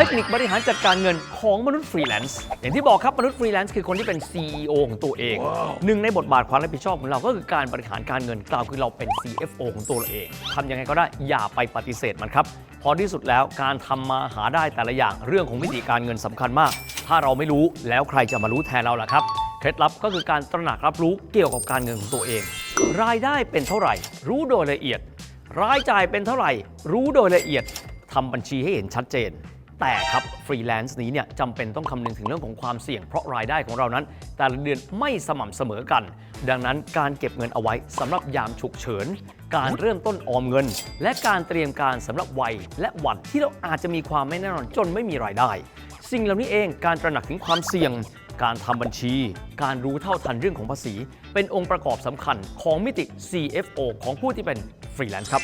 ทคนิคบริหารจัดการเงินของมนุษย์ฟรีแลนซ์อย่างที่บอกครับมนุษย์ฟรีแลนซ์คือคนที่เป็น CEO ของตัวเอง หนึ่งในบทบาทความรับผิดชอบของเราก็คือการบริหารการเงินกล่าวคือเราเป็น CFO ของตัวเราเองทำยังไงก็ได้อย่าไปปฏิเสธมันครับเพอที่สุดแล้วการทำมาหาได้แต่ละอย่างเรื่องของวิธีการเงินสำคัญมาก ถ้าเราไม่รู้แล้วใครจะมารู้แทนเราล่ะครับเคล็ดลับก็คือการตระหนักรับรู้เกี่ยวกับการเงินของตัวเอง รายได้เป็นเท่าไหร่ รู้โดยละเอียด รายจ่ายเป็นเท่าไหร่ รู้โดยละเอียดทำบัญชีให้เห็นชัดเจน แต่ครับฟรีแลนซ์นี้เนี่ยจำเป็นต้องคำนึงถึงเรื่องของความเสี่ยงเพราะรายได้ของเรานั้น แต่ละเดือนไม่สม่ำเสมอกัน ดังนั้นการเก็บเงินเอาไว้สำหรับยามฉุกเฉิน การเริ่มต้นออมเงิน และการเตรียมการสำหรับวัย และวันที่เราอาจจะมีความไม่แน่นอนจนไม่มีรายได้ สิ่งเหล่านี้เองการตระหนักถึงความเสี่ยงการทำบัญชี การรู้เท่าทันเรื่องของภาษี เป็นองค์ประกอบสำคัญของมิติ CFO ของผู้ที่เป็นฟรีแลนซ์ครับ